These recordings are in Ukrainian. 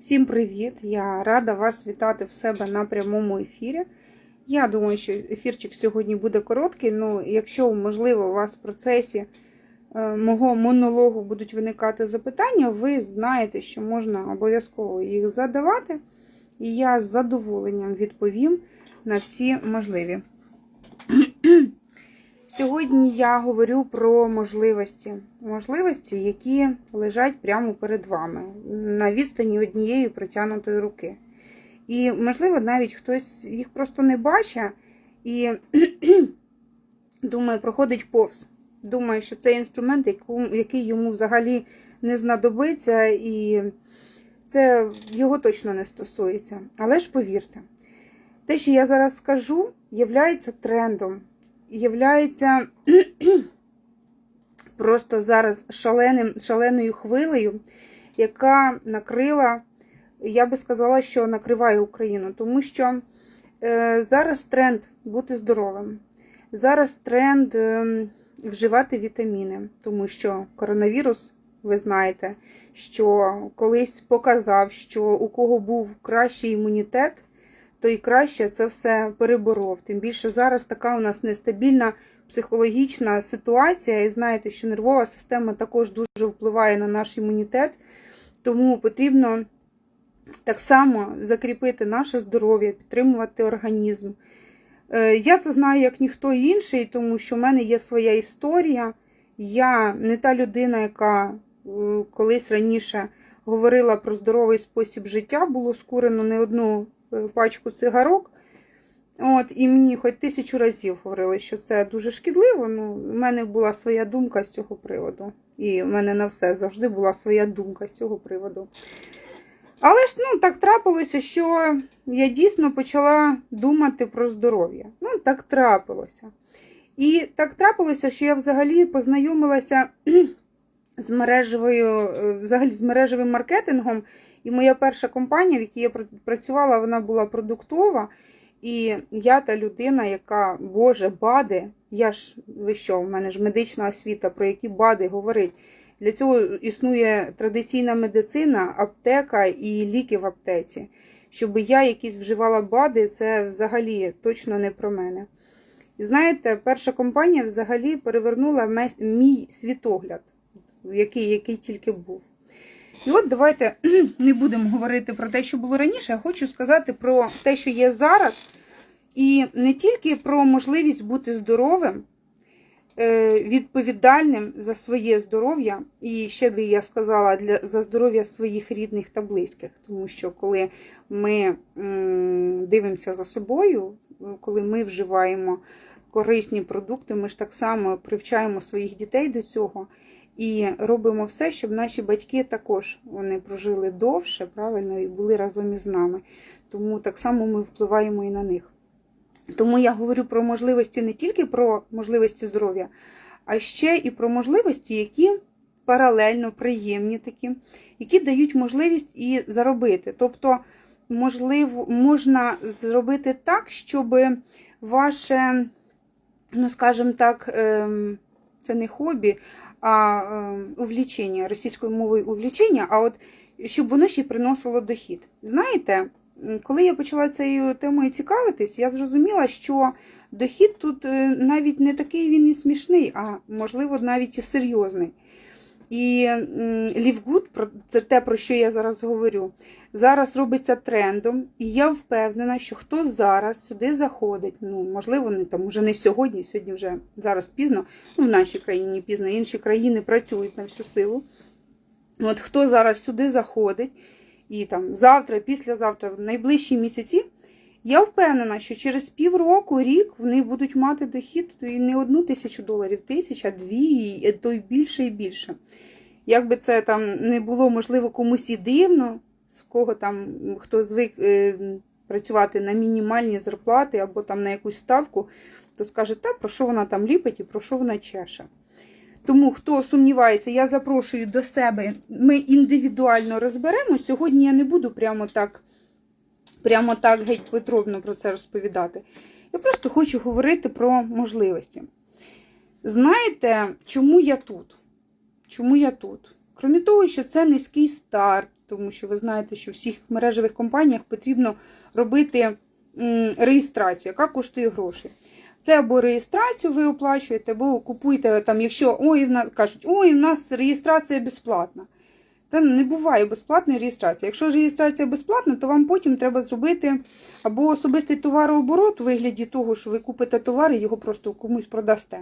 Всім привіт! Я рада вас вітати в себе на прямому ефірі. Я думаю, що ефірчик сьогодні буде короткий. Ну, якщо, можливо, у вас в процесі е, мого монологу будуть виникати запитання, ви знаєте, що можна обов'язково їх задавати. І я з задоволенням відповім на всі можливі. Сьогодні я говорю про можливості. Можливості, які лежать прямо перед вами, на відстані однієї протягнутої руки. І, можливо, навіть хтось їх просто не бачить і думає, проходить повз. Думає, що це інструмент, який йому взагалі не знадобиться, і це його точно не стосується. Але ж повірте, те, що я зараз скажу, є трендом являється просто зараз шаленим, шаленою хвилею, яка накрила, я би сказала, що накриває Україну, тому що е, зараз тренд бути здоровим. Зараз тренд е, вживати вітаміни, тому що коронавірус, ви знаєте, що колись показав, що у кого був кращий імунітет то і краще це все переборов. Тим більше зараз така у нас нестабільна психологічна ситуація, і знаєте, що нервова система також дуже впливає на наш імунітет, тому потрібно так само закріпити наше здоров'я, підтримувати організм. Е, я це знаю як ніхто інший, тому що в мене є своя історія. Я не та людина, яка е, колись раніше говорила про здоровий спосіб життя, було скурено не одну пачку цигарок. От, І мені хоч тисячу разів говорили, що це дуже шкідливо. Ну, У мене була своя думка з цього приводу. І в мене на все завжди була своя думка з цього приводу. Але ж ну, так трапилося, що я дійсно почала думати про здоров'я. Ну, так трапилося. І так трапилося, що я взагалі познайомилася з мережевою, е, взагалі з мережевим маркетингом. І моя перша компанія, в якій я працювала, вона була продуктова. І я та людина, яка, Боже, бади, я ж ви що, в мене ж медична освіта, про які бади говорить. Для цього існує традиційна медицина, аптека і ліки в аптеці. Щоб я якісь вживала бади, це взагалі точно не про мене. І знаєте, перша компанія взагалі перевернула мій світогляд, який, який тільки був. І от давайте не будемо говорити про те, що було раніше, а хочу сказати про те, що є зараз. І не тільки про можливість бути здоровим, е, відповідальним за своє здоров'я, і ще би я сказала, для, за здоров'я своїх рідних та близьких. Тому що коли ми дивимося за собою, коли ми вживаємо корисні продукти, ми ж так само привчаємо своїх дітей до цього. І робимо все, щоб наші батьки також вони прожили довше, правильно, і були разом із нами. Тому так само ми впливаємо і на них. Тому я говорю про можливості не тільки про можливості здоров'я, а ще і про можливості, які паралельно приємні такі, які дають можливість і заробити. Тобто, можливо, можна зробити так, щоб ваше, ну скажімо так, ем, це не хобі, а ем, увлічення, російською мовою увлічення, а от щоб воно ще й приносило дохід. Знаєте, коли я почала цією темою цікавитись, я зрозуміла, що дохід тут е, навіть не такий він і смішний, а можливо навіть і серйозний. І Лівгуд, це те, про що я зараз говорю, зараз робиться трендом, і я впевнена, що хто зараз сюди заходить, ну, можливо, не там уже не сьогодні, сьогодні вже зараз пізно, ну, в нашій країні пізно, інші країни працюють на всю силу. От хто зараз сюди заходить, і там завтра, післязавтра, в найближчі місяці, я впевнена, що через півроку, рік вони будуть мати дохід і не одну тисячу доларів, тисяча, дві, то й більше і більше. Як би це там не було, можливо, комусь і дивно, з кого там хто звик е, працювати на мінімальні зарплати або там на якусь ставку, то скаже, та про що вона там ліпить і про що вона чеше. Тому, хто сумнівається, я запрошую до себе, ми індивідуально розберемо. Сьогодні я не буду прямо так прямо так геть подробно про це розповідати. Я просто хочу говорити про можливості. Знаєте, чому я тут? Чому я тут? Крім того, що це низький старт, тому що ви знаєте, що в всіх мережевих компаніях потрібно робити реєстрацію, яка коштує гроші. Це або реєстрацію ви оплачуєте, або купуєте там, якщо ой, в нас кажуть, ой, в нас реєстрація безплатна. Та не буває безплатної реєстрації. Якщо реєстрація безплатна, то вам потім треба зробити або особистий товарооборот у вигляді того, що ви купите товар і його просто комусь продасте.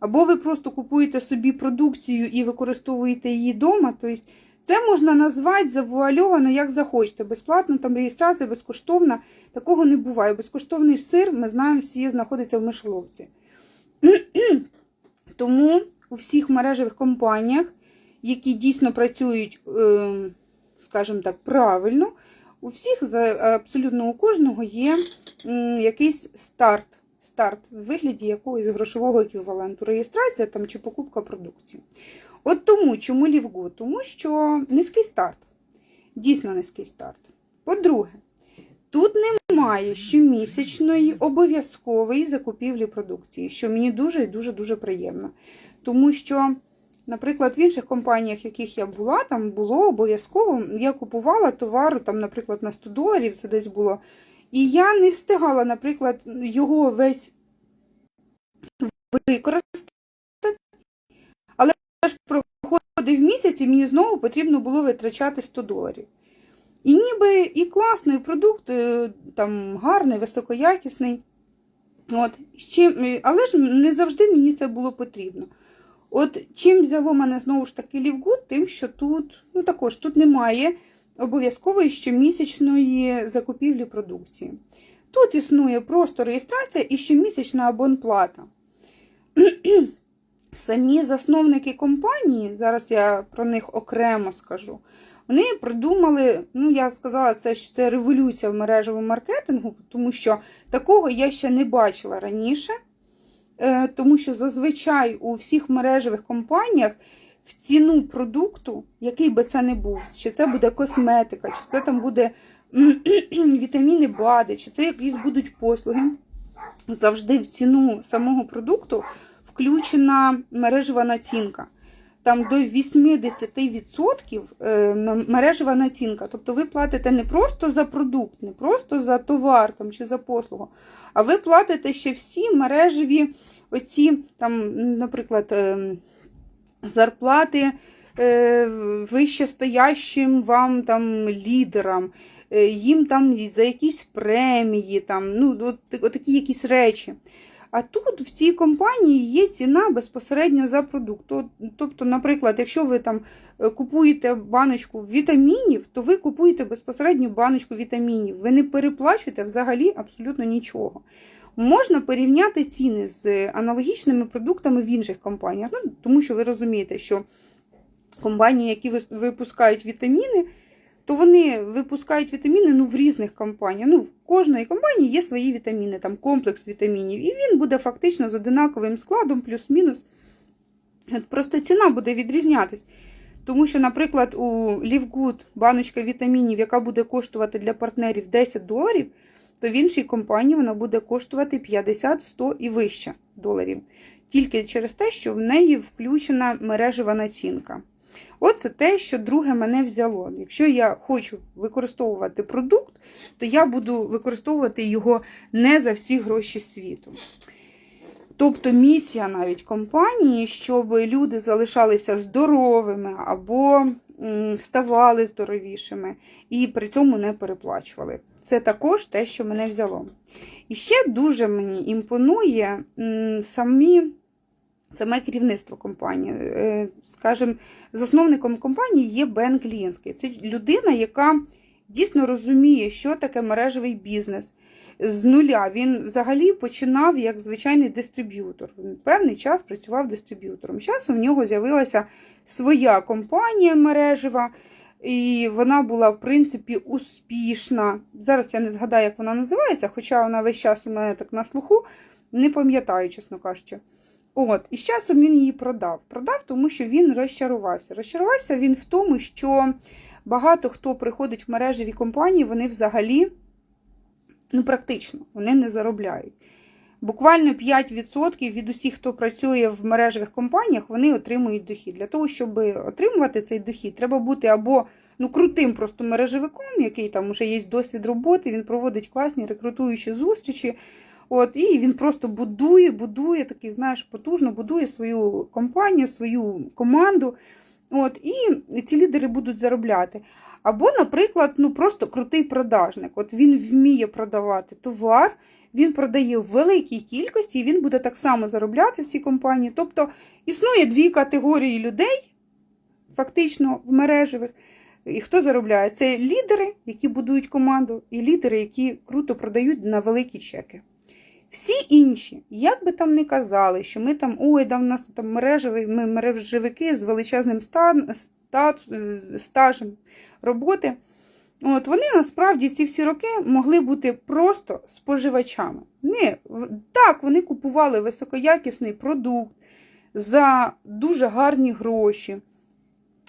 Або ви просто купуєте собі продукцію і використовуєте її вдома. Тобто це можна назвати завуальовано, як захочете. Безплатна там реєстрація, безкоштовна. Такого не буває. Безкоштовний сир, ми знаємо, всі знаходиться в мишоловці. Тому у всіх мережевих компаніях, які дійсно працюють, е, скажімо так, правильно, у всіх абсолютно у кожного є якийсь старт. Старт в вигляді якогось грошового еквіваленту, реєстрація там чи покупка продукції. От тому, чому Лівго? Тому що низький старт. Дійсно низький старт. По-друге, тут немає щомісячної обов'язкової закупівлі продукції, що мені дуже і дуже дуже приємно. Тому що, наприклад, в інших компаніях, в яких я була, там було обов'язково, я купувала товар, там, наприклад, на 100 доларів, це десь було. І я не встигала, наприклад, його весь використати. Але ж проходив місяць, і мені знову потрібно було витрачати 100 доларів. І ніби і класний продукт, е, там гарний, високоякісний. От, чим, але ж не завжди мені це було потрібно. От чим взяло мене знову ж таки Лівгуд, тим, що тут, ну також тут немає обов'язкової щомісячної закупівлі продукції. Тут існує просто реєстрація і щомісячна абонплата. Самі засновники компанії, зараз я про них окремо скажу, вони придумали, ну я сказала, це, що це революція в мережевому маркетингу, тому що такого я ще не бачила раніше. Е, Тому що зазвичай у всіх мережевих компаніях в ціну продукту, який би це не був, чи це буде косметика, чи це там буде вітаміни БАДи, чи це якісь будуть послуги, завжди в ціну самого продукту включена мережева націнка. Там до 80% е, мережева націнка. Тобто ви платите не просто за продукт, не просто за товар там, чи за послугу, а ви платите ще всі мережеві, оці, там, наприклад, е, зарплати е, вищестоящим вам там лідерам, е, їм там за якісь премії, там, ну, от, от такі якісь речі. А тут в цій компанії є ціна безпосередньо за продукт. Тобто, наприклад, якщо ви там е, купуєте баночку вітамінів, то ви купуєте безпосередньо баночку вітамінів. Ви не переплачуєте взагалі абсолютно нічого. Можна порівняти ціни з аналогічними продуктами в інших компаніях, ну, тому що ви розумієте, що компанії, які випускають вітаміни, то вони випускають вітаміни ну, в різних компаніях. Ну, в кожної компанії є свої вітаміни, там комплекс вітамінів, і він буде фактично з одинаковим складом, плюс-мінус. Просто ціна буде відрізнятись. Тому що, наприклад, у Livgood баночка вітамінів, яка буде коштувати для партнерів 10 доларів, то в іншій компанії вона буде коштувати 50, 100 і вище доларів. Тільки через те, що в неї включена мережева націнка. Оце те, що друге мене взяло. Якщо я хочу використовувати продукт, то я буду використовувати його не за всі гроші світу. Тобто місія навіть компанії, щоб люди залишалися здоровими або ставали здоровішими і при цьому не переплачували. Це також те, що мене взяло. І ще дуже мені імпонує самі, саме керівництво компанії. Е, Скажімо, засновником компанії є Бен Глінський. Це людина, яка дійсно розуміє, що таке мережевий бізнес з нуля. Він взагалі починав як звичайний дистриб'ютор. Він певний час працював дистриб'ютором. Часом в нього з'явилася своя компанія мережева, і вона була, в принципі, успішна. Зараз я не згадаю, як вона називається, хоча вона весь час у мене так на слуху, не пам'ятаю, чесно кажучи. От, і з часом він її продав. Продав, тому що він розчарувався. Розчарувався він в тому, що багато хто приходить в мережеві компанії, вони взагалі, ну, практично, вони не заробляють. Буквально 5% від усіх, хто працює в мережевих компаніях, вони отримують дохід. Для того, щоб отримувати цей дохід, треба бути або ну, крутим просто мережевиком, який там вже є досвід роботи, він проводить класні рекрутуючі зустрічі. От, І він просто будує, будує такий, знаєш, потужно будує свою компанію, свою команду. От, І ці лідери будуть заробляти. Або, наприклад, ну просто крутий продажник. От Він вміє продавати товар, він продає в великій кількості, і він буде так само заробляти в цій компанії. Тобто існує дві категорії людей, фактично в мережевих. І хто заробляє? Це лідери, які будують команду, і лідери, які круто продають на великі чеки. Всі інші, як би там не казали, що ми там, ой, да в нас там мережеві, ми мережевики з величезним стан, стат, стажем роботи, от вони насправді ці всі роки могли бути просто споживачами. Не, Так, вони купували високоякісний продукт за дуже гарні гроші.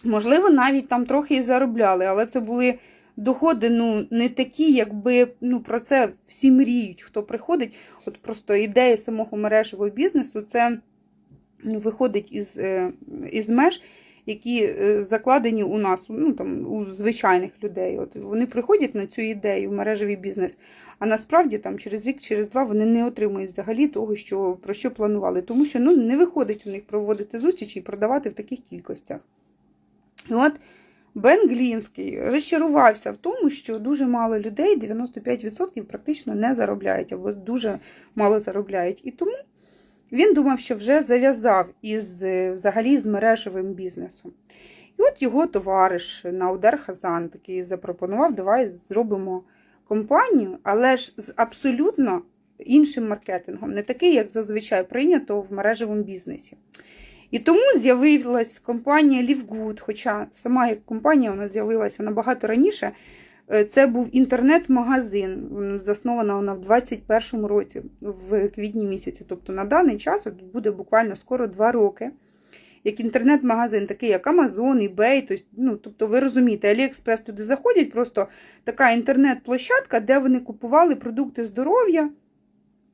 Можливо, навіть там трохи і заробляли, але це були доходи ну, не такі, якби ну, про це всі мріють, хто приходить. От просто ідея самого мережевого бізнесу це виходить із, е, із меж, які е, закладені у нас, ну, там, у звичайних людей. От Вони приходять на цю ідею, в мережевий бізнес, а насправді там через рік, через два вони не отримують взагалі того, що, про що планували. Тому що ну, не виходить у них проводити зустрічі і продавати в таких кількостях. І от Бен Глінський розчарувався в тому, що дуже мало людей, 95% практично не заробляють або дуже мало заробляють. І тому він думав, що вже зав'язав із взагалі з мережевим бізнесом. І от його товариш Наудер Хазан такий запропонував, давай зробимо компанію, але ж з абсолютно іншим маркетингом, не такий, як зазвичай прийнято в мережевому бізнесі. І тому з'явилась компанія Лівгуд, хоча сама як компанія вона з'явилася набагато раніше. Е, це був інтернет-магазин, заснована вона в 2021 році, в квітні місяці. Тобто на даний час буде буквально скоро два роки. Як інтернет-магазин, такий як Amazon, eBay, тобто, ну, тобто ви розумієте, Aliexpress туди заходять, просто така інтернет-площадка, де вони купували продукти здоров'я,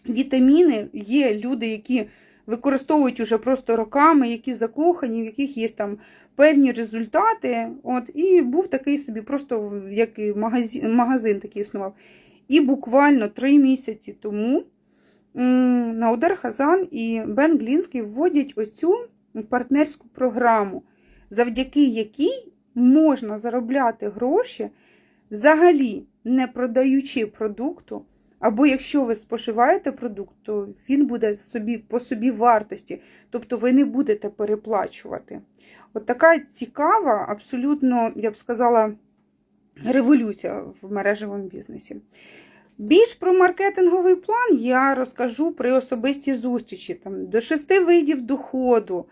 вітаміни. Є люди, які використовують уже просто роками, які закохані, в яких є там певні результати. От, І був такий собі, просто як магазин, магазин такий існував. І буквально три місяці тому Наудер Хазан і Бен Глінський вводять оцю партнерську програму, завдяки якій можна заробляти гроші, взагалі не продаючи продукту. Або якщо ви споживаєте продукт, то він буде собі, по собі вартості, тобто ви не будете переплачувати. От така цікава, абсолютно, я б сказала, революція в мережевому бізнесі. Більш про маркетинговий план я розкажу при особистій зустрічі. Там, До шести видів доходу,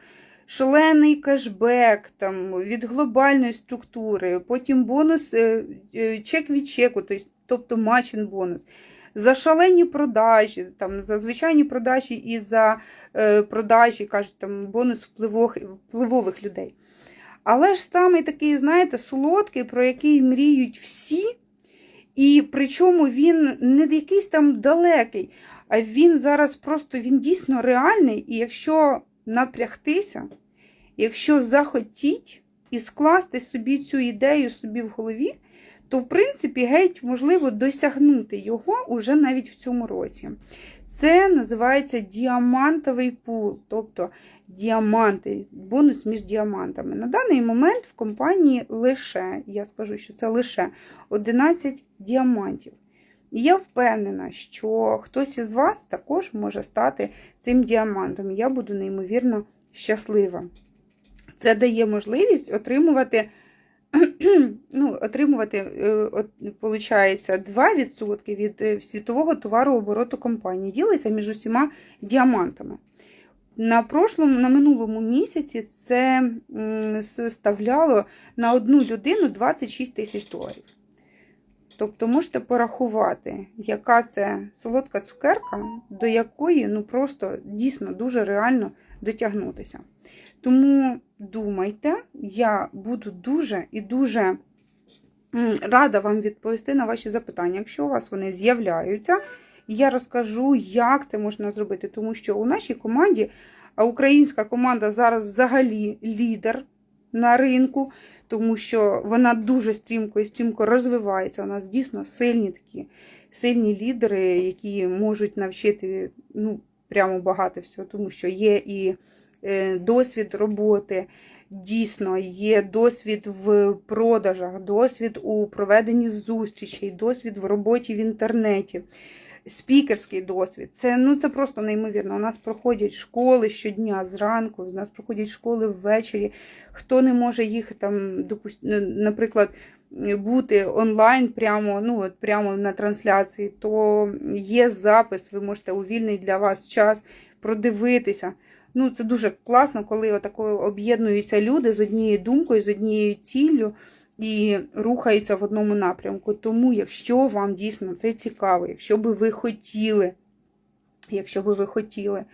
шалений кешбек там, від глобальної структури, потім бонус, е, е, чек від чеку, тобто матчин бонус за шалені продажі, там, за звичайні продажі і за е, продажі, кажуть, там, бонус впливових, впливових людей. Але ж саме такий, знаєте, солодкий, про який мріють всі, і причому він не якийсь там далекий, а він зараз просто він дійсно реальний. І якщо напрягтися, якщо захотіть і скласти собі цю ідею собі в голові, то, в принципі, геть можливо досягнути його уже навіть в цьому році. Це називається діамантовий пул, тобто діаманти, бонус між діамантами. На даний момент в компанії лише, я скажу, що це лише 11 діамантів. І я впевнена, що хтось із вас також може стати цим діамантом. Я буду неймовірно щаслива. Це дає можливість отримувати ну, отримувати, виходить, е, 2% від е, світового товарообороту компанії. Ділиться між усіма діамантами. На прошлому, на минулому місяці це ставляло на одну людину 26 тисяч доларів. Тобто можете порахувати, яка це солодка цукерка, до якої ну просто дійсно дуже реально дотягнутися. Тому думайте, я буду дуже і дуже рада вам відповісти на ваші запитання. Якщо у вас вони з'являються, я розкажу, як це можна зробити, тому що у нашій команді, українська команда зараз взагалі лідер на ринку, тому що вона дуже стрімко і стрімко розвивається. У нас дійсно сильні такі сильні лідери, які можуть навчити ну, прямо багато всього, тому що є і досвід роботи. Дійсно, є досвід в продажах, досвід у проведенні зустрічей, досвід в роботі в інтернеті, спікерський досвід. Це, ну, це просто неймовірно. У нас проходять школи щодня зранку, у нас проходять школи ввечері. Хто не може їх там, допуст... наприклад, бути онлайн прямо, ну, от прямо на трансляції, то є запис, ви можете у вільний для вас час продивитися. Ну, це дуже класно, коли отакою об'єднуються люди з однією думкою, з однією ціллю і рухаються в одному напрямку. Тому, якщо вам дійсно це цікаво, якщо би ви хотіли, якщо би ви хотіли,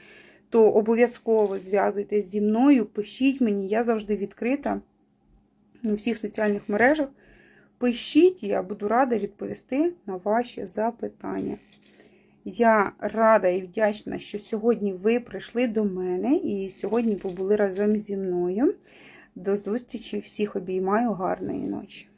то обов'язково зв'язуйтесь зі мною, пишіть мені, я завжди відкрита у всіх соціальних мережах. Пишіть, я буду рада відповісти на ваші запитання. Я рада і вдячна, що сьогодні ви прийшли до мене і сьогодні побули разом зі мною. До зустрічі! Всіх обіймаю гарної ночі!